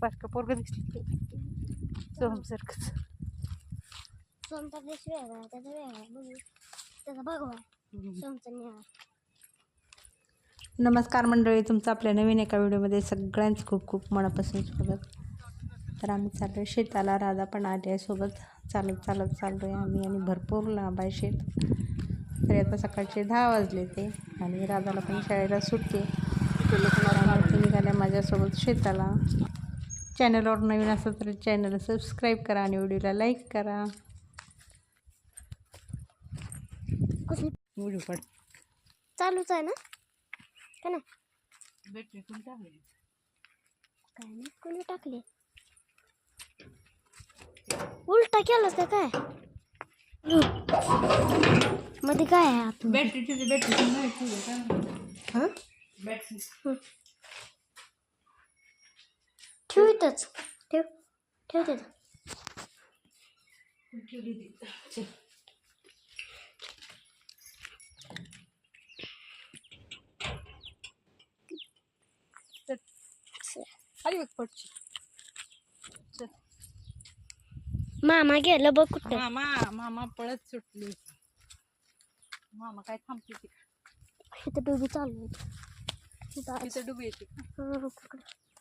बारकं पोरग दिसलं सोहम सारखंच सोमचा ड्रेस वेगळा आहे, त्याचा वेगळा आहे. बघू त्याचा भगवा सोमचा निळा नमस्कार मंडळी तुमचं आपल्या नवीन एका व्हिडिओमध्ये सगळ्यांचं खूप खूप मनापासून स्वागत तर आम्ही चाललो आहे शेताला राधा पण आली आहे सोबत चालत चालत चाललो आहे आम्ही आणि भरपूर लांब आहे शेत तरी आता सकाळचे दहा वाजले ते आणि राधाला पण शाळेला सुटते निघाल्या माझ्यासोबत शेताला चॅनलवर नवीन असेल तर चॅनलला सबस्क्राईब करा आणि व्हिडिओला लाईक करा. व्हिडिओ काढ. चालूच आहे ना? का नाही? बॅटरी कोण टाकली काय नाही कोणी टाकले उलटा केलास का काय? मध्ये काय आहे आतून बॅटरी हं? बॅटरी ठेव इथंच ठेव ठेव तिथं तिथे मामा गेलं बघ कुठं. मामा मामा पळत सुटली. मामा काय थांबते ती. इथं डोबी चालू आहे. तिथं डुबी येते?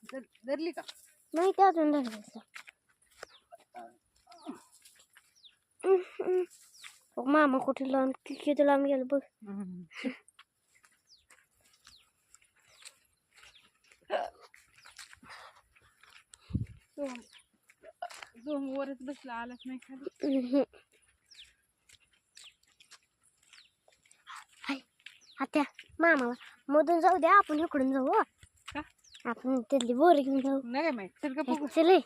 धर- धरली का नाही ते अजून धरायचं बघ मामा कुठे लावून किती लांब गेलं बघ झोम वरच बसला आलाच नाही खाली हम्म. हाय, आत्या मामा मधून जाऊ द्या आपण इकडून जाऊ हं. आपण त्यातली बोर घेऊन जाऊ. नाही काय माहीत. चल का बघू चले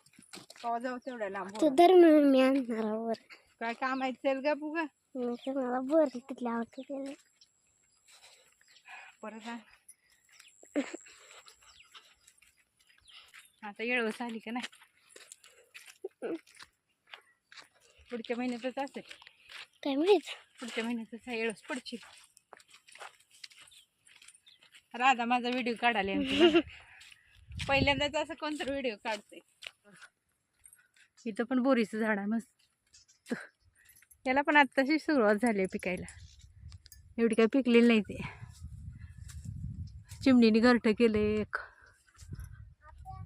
कवा जाऊ तेवढ्या लांब तू धर म्हणून मी आणणार आहे काय काम आहे चल का बघा मग ते मला बोर तिथले आवडते त्याला. परत आ. आता येळवस आली का नाही? पुढच्या महिन्यातच असेल. काय माहीत? पुढच्या महिन्यातच हा येळवस पडची राधा माझा व्हिडिओ काढायला. पहिल्यांदाच असं कोणतरी व्हिडिओ काढते इथं पण बोरीचं झाड आहे मस्त. याला पण आत्ताशी सुरुवात झाली आहे पिकायला. एवढी काही पिकलेली नाही ते. चिमणीने घरटं केलं एक.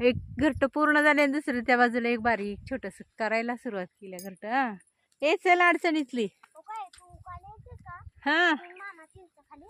एक घरटं पूर्ण झाले आणि दुसरं त्या बाजूला एक बारीक छोटंसं करायला सुरुवात केली घरटं. हा. ए चल अडचणीतली. काय तू काल यायचीस का? हा. मामा चिंच खाली.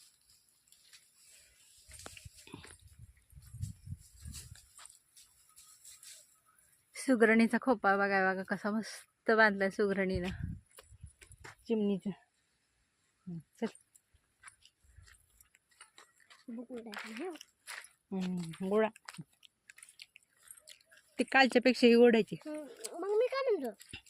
सुगरणीचा खोपा बघा बघा कसा मस्त बांधलाय सुगरणीनं. चिमणीचं. हं, चल. गोळा. ती कालच्या पेक्षा ही गोडायची मग मी काय म्हणतो?